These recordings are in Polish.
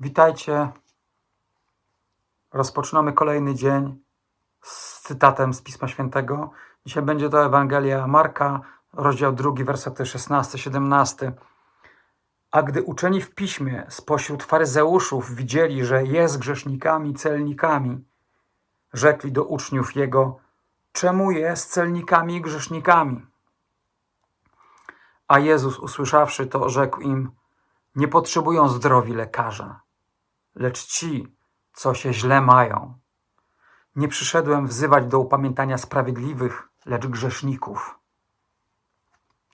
Witajcie. Rozpoczynamy kolejny dzień z cytatem z Pisma Świętego. Dzisiaj będzie to Ewangelia Marka, rozdział 2, wersety 16-17. A gdy uczeni w piśmie spośród faryzeuszów widzieli, że jest grzesznikami, celnikami, rzekli do uczniów jego: Czemu jest celnikami i grzesznikami? A Jezus, usłyszawszy to, rzekł im: Nie potrzebują zdrowi lekarza, lecz ci, co się źle mają. Nie przyszedłem wzywać do upamiętania sprawiedliwych, lecz grzeszników.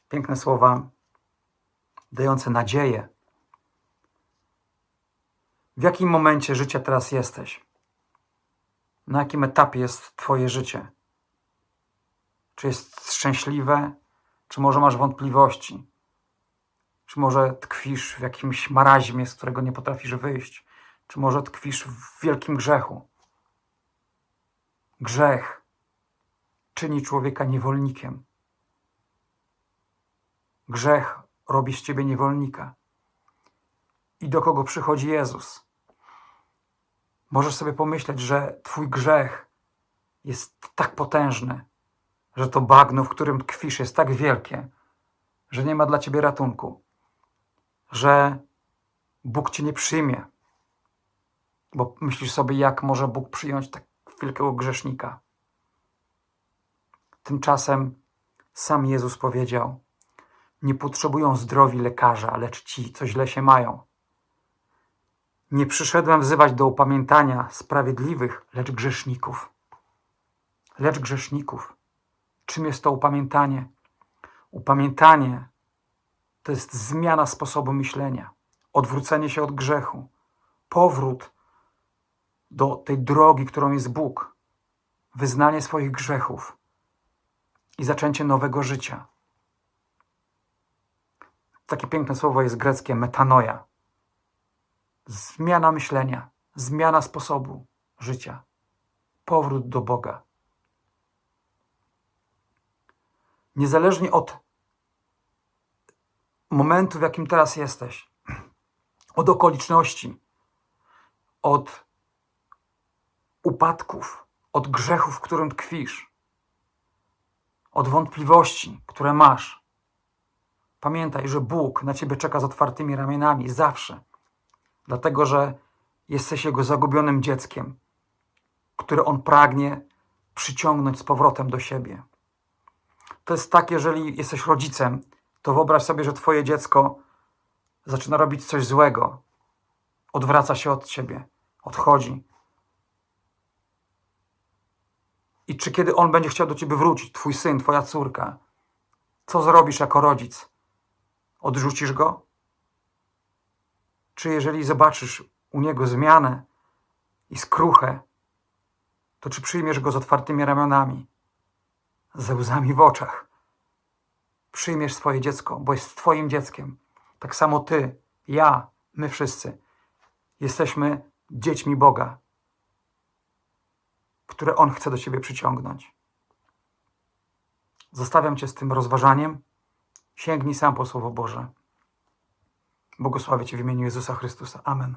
Piękne słowa, dające nadzieję. W jakim momencie życia teraz jesteś? Na jakim etapie jest Twoje życie? Czy jest szczęśliwe, czy może masz wątpliwości? Czy może tkwisz w jakimś maraźmie, z którego nie potrafisz wyjść? Czy może tkwisz w wielkim grzechu? Grzech czyni człowieka niewolnikiem. Grzech robi z ciebie niewolnika. I do kogo przychodzi Jezus? Możesz sobie pomyśleć, że twój grzech jest tak potężny, że to bagno, w którym tkwisz, jest tak wielkie, że nie ma dla ciebie ratunku, że Bóg cię nie przyjmie, bo myślisz sobie, jak może Bóg przyjąć tak wielkiego grzesznika. Tymczasem sam Jezus powiedział: Nie potrzebują zdrowi lekarza, lecz ci, co źle się mają. Nie przyszedłem wzywać do upamiętania sprawiedliwych, lecz grzeszników. Lecz grzeszników. Czym jest to upamiętanie? Upamiętanie to jest zmiana sposobu myślenia, odwrócenie się od grzechu, powrót do tej drogi, którą jest Bóg, wyznanie swoich grzechów i zaczęcie nowego życia. Takie piękne słowo jest greckie metanoia. Zmiana myślenia, zmiana sposobu życia, powrót do Boga. Niezależnie od momentu, w jakim teraz jesteś, od okoliczności, od upadków, od grzechów, w którym tkwisz, od wątpliwości, które masz. Pamiętaj, że Bóg na ciebie czeka z otwartymi ramionami zawsze, dlatego że jesteś Jego zagubionym dzieckiem, które On pragnie przyciągnąć z powrotem do siebie. To jest tak, jeżeli jesteś rodzicem, to wyobraź sobie, że Twoje dziecko zaczyna robić coś złego, odwraca się od ciebie, odchodzi. I czy kiedy on będzie chciał do ciebie wrócić, twój syn, twoja córka, co zrobisz jako rodzic? Odrzucisz go? Czy jeżeli zobaczysz u niego zmianę i skruchę, to czy przyjmiesz go z otwartymi ramionami, ze łzami w oczach? Przyjmiesz swoje dziecko, bo jest twoim dzieckiem. Tak samo ty, ja, my wszyscy jesteśmy dziećmi Boga które On chce do Ciebie przyciągnąć. Zostawiam Cię z tym rozważaniem. Sięgnij sam po Słowo Boże. Błogosławię Cię w imieniu Jezusa Chrystusa. Amen.